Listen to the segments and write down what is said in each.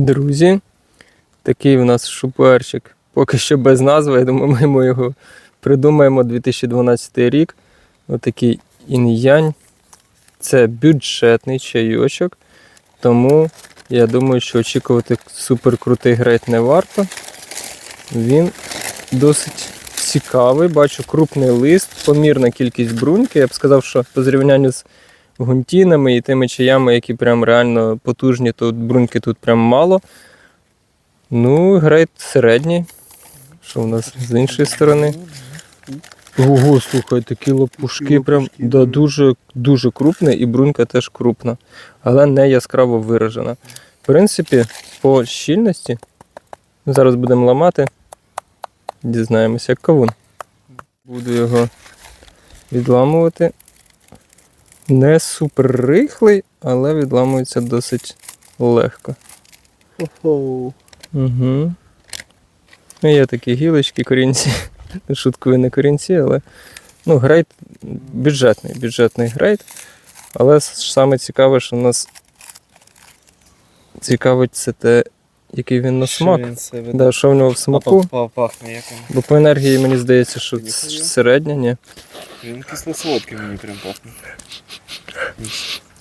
Друзі, такий у нас шуперчик. Поки що без назви, я думаю, ми його придумаємо 2012 рік. Отакий інь-янь. Це бюджетний чайочок. Тому я думаю, що очікувати суперкрутий грейд не варто. Він досить цікавий. Бачу крупний лист, помірна кількість бруньки. Я б сказав, що по зрівнянню з гунтінами і тими чаями, які прям реально потужні, то бруньки тут прям мало. Ну, грейд середній. Що в нас з іншої сторони? Ого, слухай, такі лопушки прям да, дуже, дуже крупні, і брунька теж крупна, але не яскраво виражена. В принципі, по щільності зараз будемо ламати, дізнаємося, як кавун. Буду його відламувати. Не супер рихлий, але відламується досить легко. Ого. Угу. Ну, є такі гілочки, корінці. Шуткую не корінці, але ну, грейд бюджетний, бюджетний грейд. Але саме цікаве, що нас цікавить це те, який він на смак. Він себе Да, що в нього в смаку. пахне як він. Бо по енергії мені здається, що Ніхуя. середня, ні. Він кисло-солодкий мені прям пахне.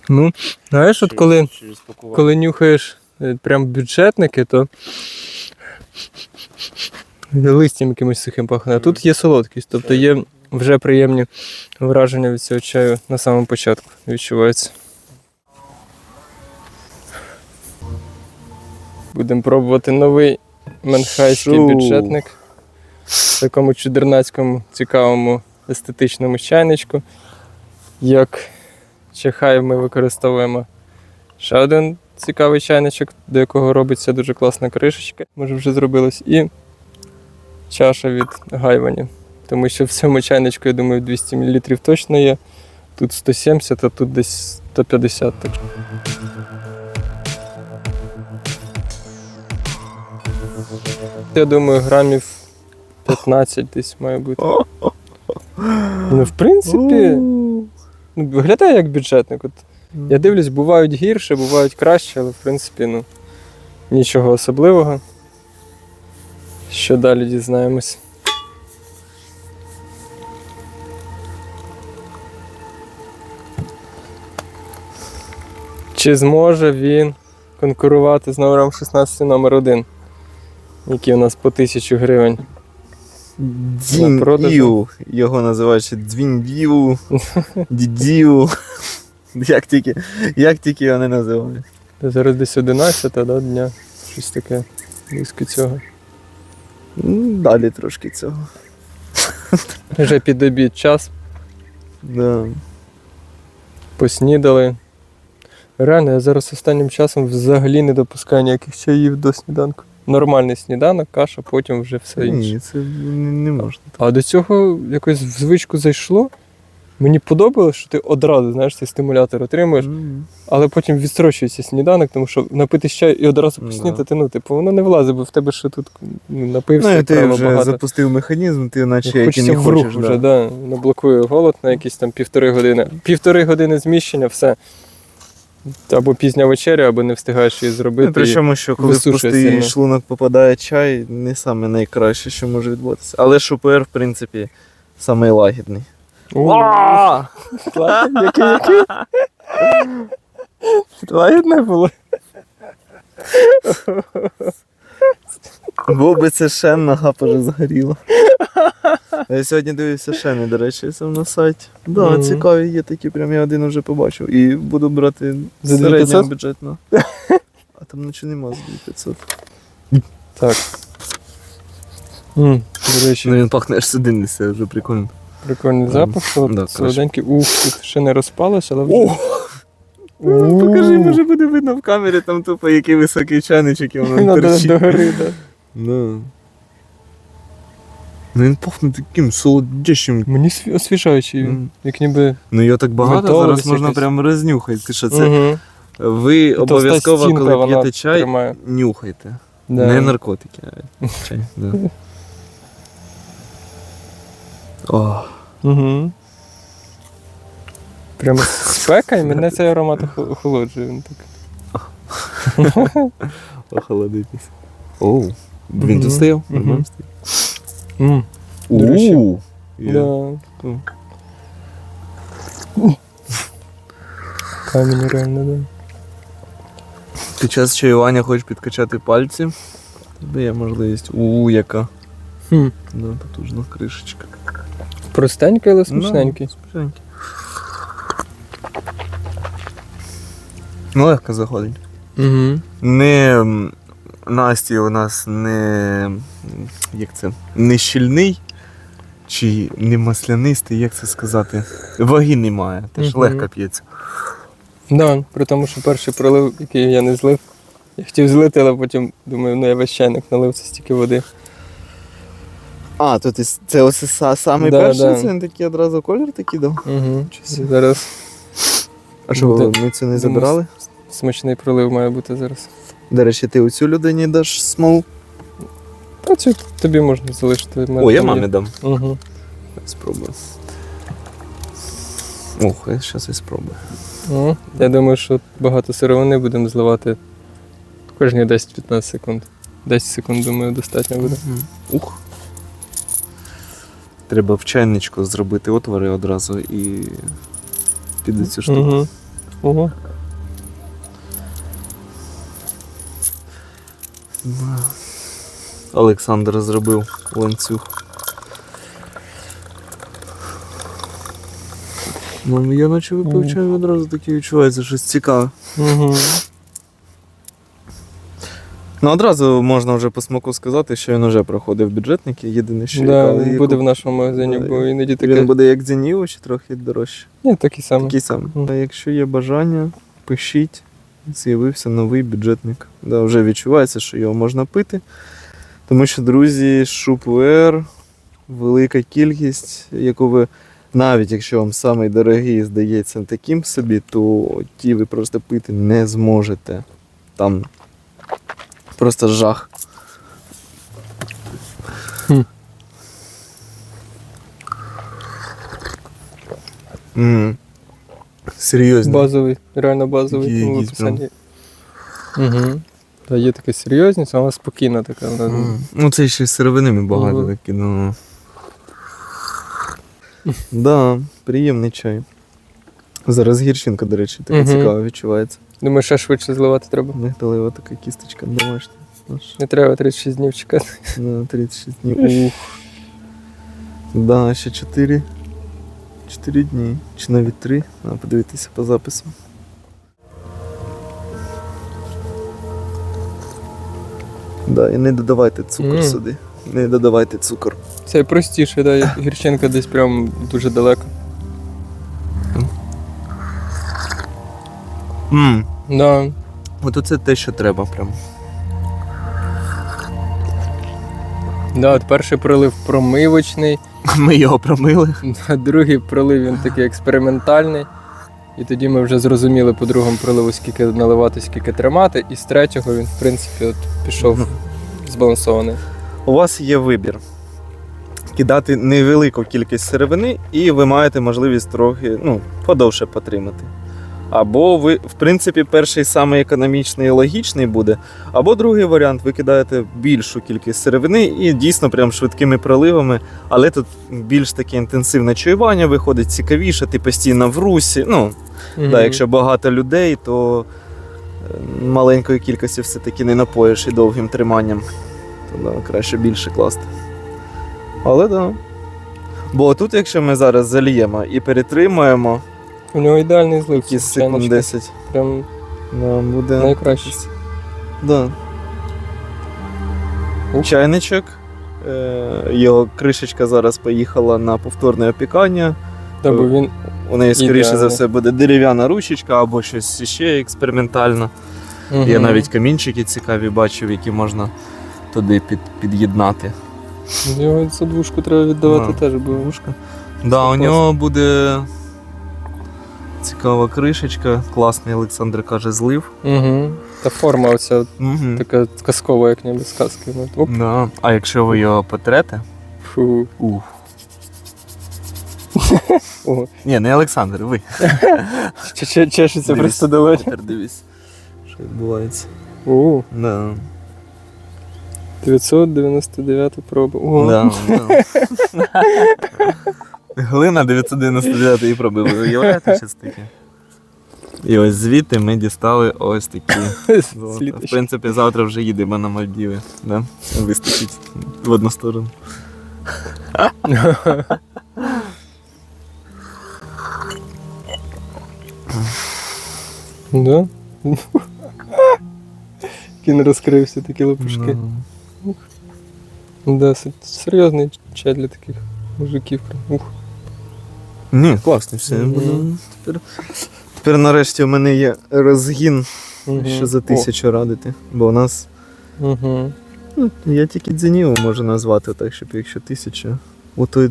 Ну, знаєш, от коли, Через коли нюхаєш е, прям бюджетники, то листям якимось сухим пахне. А тут є солодкість, тобто є вже приємні враження від цього чаю на самому початку відчуваються. Будемо пробувати новий менхайський Шоу. бюджетник в такому чудернацькому, цікавому естетичному чайничку. Як чахай ми використовуємо ще один цікавий чайничок, до якого робиться дуже класна кришечка, може вже зробилась, і чаша від гайвані. Тому що в цьому чайничку, я думаю, 200 мл точно є. Тут 170, а тут десь 150. Я думаю, грамів 15 десь має бути. Ну, в принципі, ну, виглядає як бюджетник. От я дивлюсь, бувають гірше, бувають краще, але в принципі, ну, нічого особливого. Що далі дізнаємось. Чи зможе він конкурувати з номером 16 номер 1, який у нас по 1000 гривень? На продажу. Його називають ще дзвін-діу, дідіу. Як тільки, як тільки його не називають. Зараз десь 11 да, дня. Щось таке близько цього. Далі трошки цього. Вже під обід час Да. поснідали. Реально, я зараз останнім часом взагалі не допускаю ніяких чаїв до сніданку. Нормальний сніданок, каша, потім вже все інше. Ні, це не, не можна. А до цього якось в звичку зайшло. Мені подобалось, що ти одразу знаєш, цей стимулятор отримуєш, М. але потім відстрочується сніданок, тому що напитись чаю і одразу Ну, поснідати, ну, типу, воно не влазить, бо в тебе ще тут ну, напився. Ну і ти вже багато. запустив механізм, ти наче як і не хочеш. вже, да. да. Воно блокує голод на якісь там півтори години. Півтори години зміщення, все. Або пізня вечеря, або не встигаєш її зробити. Ну, Причому, що коли в пустий шлунок попадає чай, не саме найкраще, що може відбутися. Але шупер, в принципі, самий лагідний. Який, який? Лагідне було. Бо би це шен нога вже згоріла. Я сьогодні дивився шени, до речі, сам на сайті. Да, Мгм. цікаві є такі, прям я один вже побачив. І буду брати За середньо 2500? бюджетно. А там нічого нема за 2500. Так. М, До речі, Ну він пахне аж сидин несе, вже прикольно. прикольний М, запах. От да, солоденький. Ух, тут ще не розпалось, але вже. О! У. Покажи, може буде видно в камері, там тупо який високий чайничок і воно Ну, торчить. до гори. Ну він пахне таким солодящим. Мені сві- освіжаючий він. М. Як ніби. Ну його так багато, Металу зараз десь можна якесь. прям рознюхати. Ти що це? Мгм. Ви Товста обов'язково, стінка, коли вона п'єте чай, тримає. нюхайте. Да. Не наркотики, а чай. Да. О, Угу. Прямо спека, і мене цей аромат охо- охолоджує. Він так. Охолодитись. Оу. Він Мгм, тут стояв? мгм. Нормально стояв. До речі. Ууу. Да. Камінь реально, да. Під час чаювання хочеш підкачати пальці. Тебе є можливість. У, яка. Хм. Да, потужна кришечка. Простенький, але смачненький. Да, смачненький. Ну, легко заходить. Угу. Не Насті у нас не. Як це? Не щільний чи не маслянистий, як це сказати? Ваги немає, теж Мгм. легко п'ється. Да, при тому, що перший пролив, який я не злив, я хотів злити, але потім думаю, ну я весь чайник налив це стільки води. А, то ти це ось са- самий Да, перший, да. це він такий одразу колір такий дав. Угу. собі. Зараз А що, ми це не забирали? смачний пролив має бути зараз. До речі, ти оцю людині даш смол. Та цю тобі можна залишити. О, я мамі дам. Угу. Спробую. Ох, я зараз і спробую. Ну, я думаю, що багато сировини будемо зливати кожні 10-15 секунд. 10 секунд, думаю, достатньо буде. Ух. Треба в чайничку зробити отвори одразу і піде цю штуку. Угу. Ого. Олександр зробив ланцюг. Ну, я наче випив Мгм. чаю одразу таке відчувається щось цікаве. Угу. Ну, одразу можна вже по смаку сказати, що він вже проходив бюджетники. Єдине, що Да, він буде в нашому магазині, Да, бо іноді Він буде як Дзеніво, чи трохи дорожче. Ні, такий самий. Такий самий. А якщо є бажання, пишіть. З'явився новий бюджетник. Да, вже відчувається, що його можна пити. Тому що, друзі, шупвер, велика кількість, яку ви, навіть якщо вам самий дорогий здається таким собі, то ті ви просто пити не зможете. Там просто жах. Хм. М. Серйозно. Базовий, реально базовий. Є тому якийсь описання. Угу. Та є така серйозність, вона спокійна така. Вона... Ну, це ще й сировинами багато Ага. викинуло. Да, приємний чай. Зараз гірчинка, до речі, така Мгм. цікава відчувається. Думаю, ще швидше зливати треба. Мигдалева така кісточка домашня. Не треба 36 днів чекати. на 36 днів. Ух. Да, ще 4. 4 дні. Чи навіть 3. Треба подивитися по запису. Да, і не додавайте цукор Мгм. сюди. Не додавайте цукор. Це простіше, да, як гірчинка десь прям дуже далеко. Мм. Да. От оце те, що треба прям. Да, от перший пролив промивочний, Ми його промили. другий пролив він такий експериментальний. І тоді ми вже зрозуміли по другому проливу, скільки наливати, скільки тримати. І з третього він, в принципі, от пішов збалансований. У вас є вибір. Кидати невелику кількість сировини, і ви маєте можливість трохи ну, подовше потримати. Або ви, в принципі, перший самий економічний і логічний буде. Або другий варіант, ви кидаєте більшу кількість сировини і дійсно прям швидкими проливами, але тут більш таке інтенсивне чаювання виходить цікавіше, ти постійно в русі. Ну, Мгм. Да, якщо багато людей, то е, маленької кількості все-таки не напоїш і довгим триманням. То да, краще більше класти. Але так. Да. Бо тут, якщо ми зараз заліємо і перетримуємо У нього ідеальний злив. ці секунд 10, Прям да, буде. найкраще. Да. Ух. Чайничок. Е, його кришечка зараз поїхала на повторне опікання. Да, бо він У неї, скоріше за все, буде дерев'яна ручечка або щось ще експериментальне. Я Мгм. навіть камінчики цікаві бачив, які можна туди під, під'єднати. Його за двушку треба віддавати Да. теж, бо Да, у нього буде цікава кришечка, класний Олександр каже, злив. Угу. Та форма оця Угу. така казкова, як ніби сказки. Оп, Да. А якщо ви його потрете, фу. ух. Ого. Ні, не Олександр, ви. Че- че- Чешеться просто долоні. Тепер дивись. Що відбувається. О, Да. 999 проба. О, Да, да. Глина 999 і пробили. Уявляєте щось таке? І ось звідти ми дістали ось такі. золота. В принципі, завтра вже їдемо на Мальдіви. Да? Вистачить в одну сторону. Да? Кін розкрився, такі лопушки. Да, серйозний чай для таких мужиків. Ух. Ні, класно все. Мгм. Тепер, тепер нарешті у мене є розгін, Мгм. що за тисячу радити. Бо у нас. О, Угу. Ну, я тільки Дзеніву можу назвати, так, щоб якщо тисяча. У той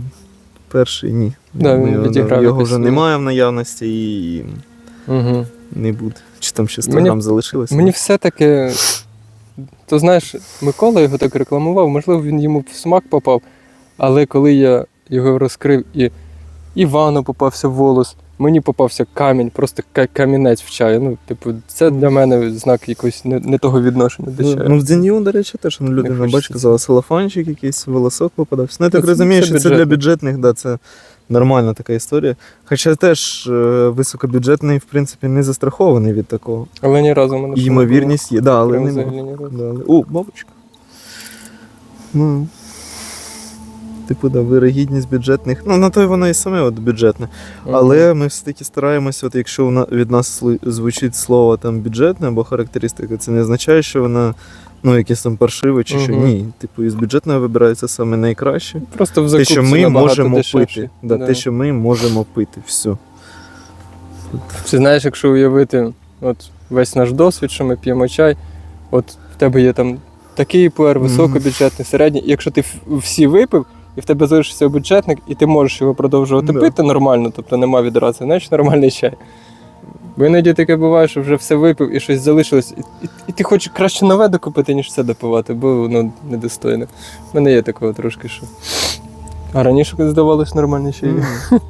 перший ні. Да, він Його- відіграв Його якусь вже свою- немає в наявності і Угу. не буде. Чи там ще 100 Мені- грам залишилося? Мені все-таки. То знаєш, Микола його так рекламував, можливо, він йому в смак попав. Але коли я його розкрив і Івану попався волос, мені попався камінь, просто камінець в чаю. Ну, типу, це для мене знак якогось не, не того відношення до Ну, чаю. ну, в Дзеніву, до речі, теж ну, людина, хочеться бач, казала, салафанчик якийсь, волосок попадався. Ну, я так розумію, що це для бюджетних, да, це нормальна така історія. Хоча теж е, високобюджетний, в принципі, не застрахований від такого. Але ні разу мене. Ймовірність є, да, але не взагалі ні разу. Да, але- О, бабочка. Ну. Типу, да, вирогідність бюджетних. Ну, на то й воно і саме от бюджетне. Але ми все-таки стараємося, от якщо вона- від нас звучить слово там бюджетне або характеристика, це не означає, що вона ну, якесь там паршиве чи що. Ні. Типу, із бюджетного вибирається саме найкраще. Просто в Те, що ми можемо дешевше. пити. Да, Те, що ми можемо пити. Все. Ти знаєш, якщо уявити от весь наш досвід, що ми п'ємо чай, от в тебе є там такий пуер, високобюджетний, середній, якщо ти всі випив, і в тебе залишився бюджетник, і ти можеш його продовжувати Да. пити нормально, тобто нема відрази, знаєш, нормальний чай. Бо іноді таке буває, що вже все випив і щось залишилось, і, і, і ти хочеш краще нове докупити, ніж це допивати, бо воно недостойне. У мене є такого трошки, що. А раніше коли здавалось нормальний чай. Мгм.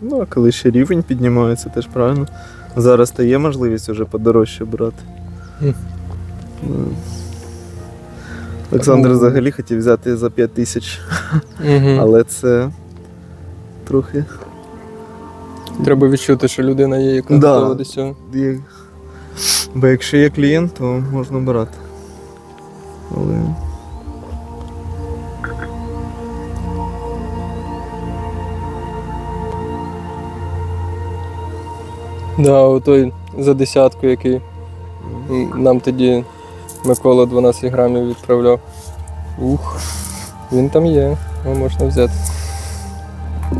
Ну, а коли ще рівень піднімається, теж правильно. Зараз то є можливість вже подорожче брати. Мгм. Олександр Ну. взагалі хотів взяти за 5 тисяч, Мгм. але це трохи. Треба відчути, що людина є, яка Да. готова до цього. Бо якщо є клієнт, то можна брати. Але. Да, отой за десятку, який нам тоді Микола 12 грамів відправляв. Ух, він там є, його можна взяти.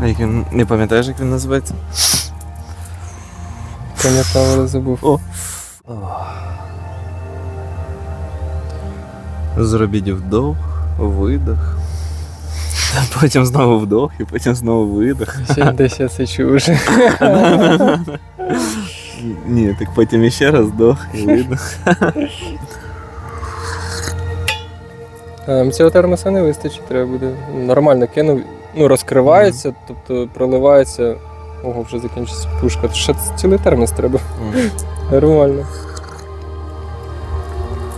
А як він не пам'ятаєш, як він називається? Пам'ятав, але забув. О. Зробіть вдох, видох. Потім знову вдох і потім знову видох. Ще десь я це чув вже. Ні, так потім іще раз вдох і видох. А, Цього термоса не вистачить, треба буде. Нормально кинув. Ну, розкривається, тобто проливається. Ого, вже закінчиться пушка. Ще цілий термос треба. Нормально.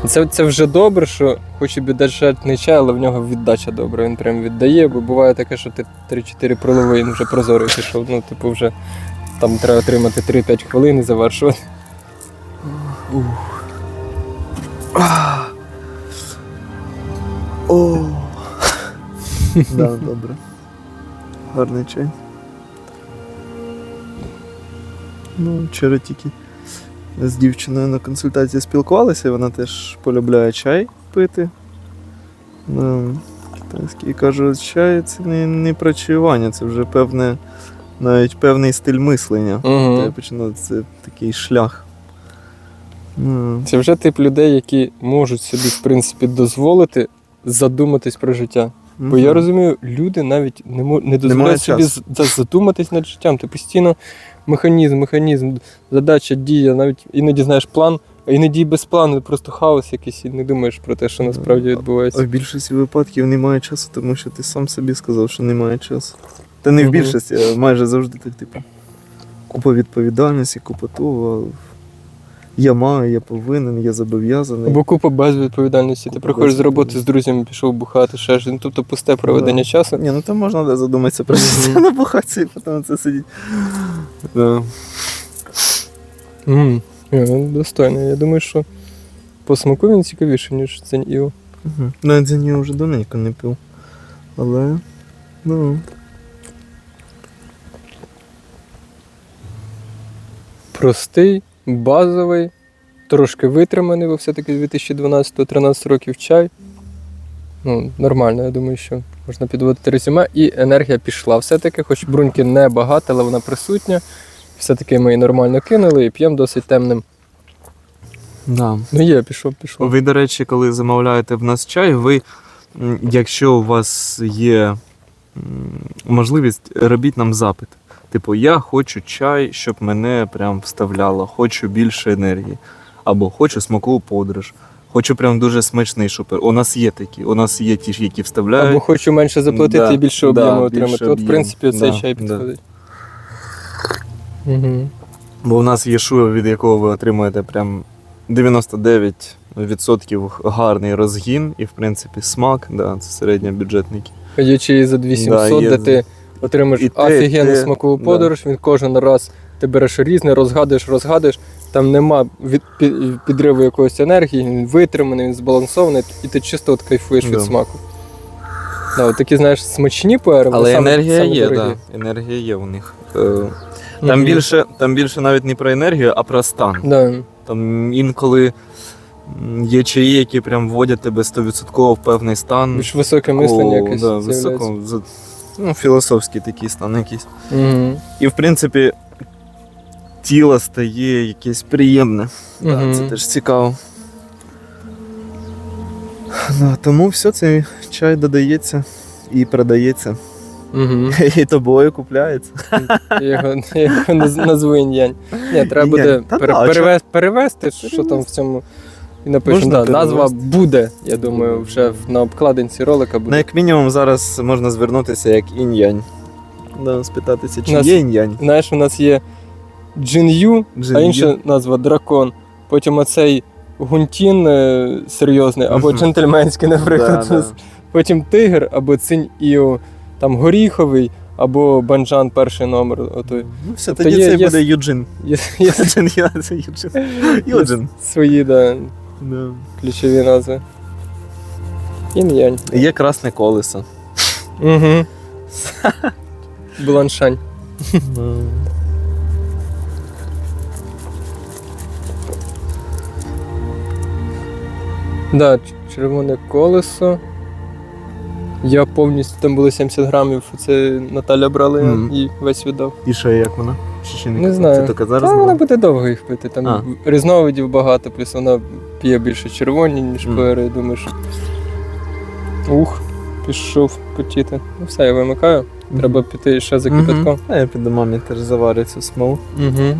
Це, це вже добре, що хоч і бюджетний чай, але в нього віддача добра. Він прям віддає, бо буває таке, що ти 3-4 проливи, він вже прозорий пішов. Ну, типу, вже там треба отримати 3-5 хвилин і завершувати. О. Да, добре. Гарний чай. Ну, вчора тільки з дівчиною на консультації спілкувалися, вона теж полюбляє чай пити. Ну, китайський. І кажу, чай це не, не про це вже певне, навіть певний стиль мислення. Угу. Я починаю, це такий шлях. Ну, Це вже тип людей, які можуть собі, в принципі, дозволити задуматись про життя. Бо я розумію, люди навіть не, мо- не дозволяють собі часу. за- задуматись над життям. Ти постійно механізм, механізм, задача, дія, навіть іноді знаєш план, а іноді і без плану, просто хаос якийсь, і не думаєш про те, що насправді А відбувається. в більшості випадків немає часу, тому що ти сам собі сказав, що немає часу. Та не в Мгм. більшості, а майже завжди так, типу. Купа відповідальності, купа того. а Я маю, я повинен, я зобов'язаний. Або купа безвідповідальності. Ти приходиш з роботи з друзями, пішов бухати, ще ж. Ну, тобто пусте проведення Да. часу. Ні, ну там можна да, задуматися про Мгм. життя на бухаці і потім це сидіть. Да. Мгм. Ні, ну, достойно. Я думаю, що по смаку він цікавіший, ніж цень Іо. Угу. Ну, я я вже давненько не пив. Але. Ну. Простий, базовий, трошки витриманий, бо все-таки 2012-13 років чай. Ну, нормально, я думаю, що можна підводити резюме. І енергія пішла все-таки, хоч бруньки не багато, але вона присутня. Все-таки ми її нормально кинули і п'ємо досить темним. Да. Ну є, пішов, пішов. Ви, до речі, коли замовляєте в нас чай, ви, якщо у вас є можливість, робіть нам запит. Типу, я хочу чай, щоб мене прям вставляло, хочу більше енергії. Або хочу смакову подорож. Хочу прям дуже смачний шупер. У нас є такі, у нас є ті, які вставляють. Або хочу менше заплатити Да, і більше да, об'єму більше отримати. От, в принципі, цей Да, чай да. підходить. Угу. Бо у нас є шуя, від якого ви отримуєте прям 99% гарний розгін і, в принципі, смак. Да, це середньобюджетники. Чаї за 2800, Да, є де за- ти отримаєш І офігенну те, смакову да. подорож, він кожен раз ти береш різне, розгадуєш, розгадуєш. Там нема від, пі- підриву якоїсь енергії, він витриманий, він збалансований, і ти чисто от кайфуєш від смаку. Да, от такі, знаєш, смачні пуери, Але саме- енергія саме є, дорогі. да. енергія є у них. Е, Там, Мгм. більше, там більше навіть не про енергію, а про стан. Да. Там інколи м, є чаї, які прям вводять тебе 100% в певний стан. Більш високе мислення якесь. да, з'являється. високо, за- ну, філософський такий стан якийсь. Мгм. І в принципі, тіло стає якесь приємне. Да, Мгм. це теж цікаво. Да, тому все, цей чай додається і продається. Мгм. І тобою купляється. Його, його назву інь-янь. Ні, треба буде перевести, що там в цьому. І напишемо, Можна да, назва буде, я думаю, вже на обкладинці ролика Ну, буде. як мінімум, зараз можна звернутися як інь-янь. Да, спитатися, чи Нас- є інь-янь. Знаєш, у нас є Джин-Ю, а інша назва дракон. Потім оцей гунтін е, серйозний, або джентльменський, наприклад. Да, нас. Потім тигр, або цинь іо, там горіховий, або банджан перший номер. Отой. Ну, все, Тобто тоді є- це є- буде Юджин. Є, є Юджин, я це Юджин. Юджин. свої да, Да. ключові назви. Інь-янь. Є красне колесо. Угу. Бланшань. Да, червоне колесо. Я повністю там було 70 грамів. Це Наталя брала Мгм. і весь віддав. І що, як вона? Чи ще Не казала? знаю. Це тільки зараз Та вона буде довго їх пити. Там А. різновидів багато, плюс вона п'є більше червоні, ніж я думаю. Ух, пішов потіти. Ну все, я вимикаю. Треба піти ще за кипятком. А я піду мамі теж заварю цю смолу. Угу.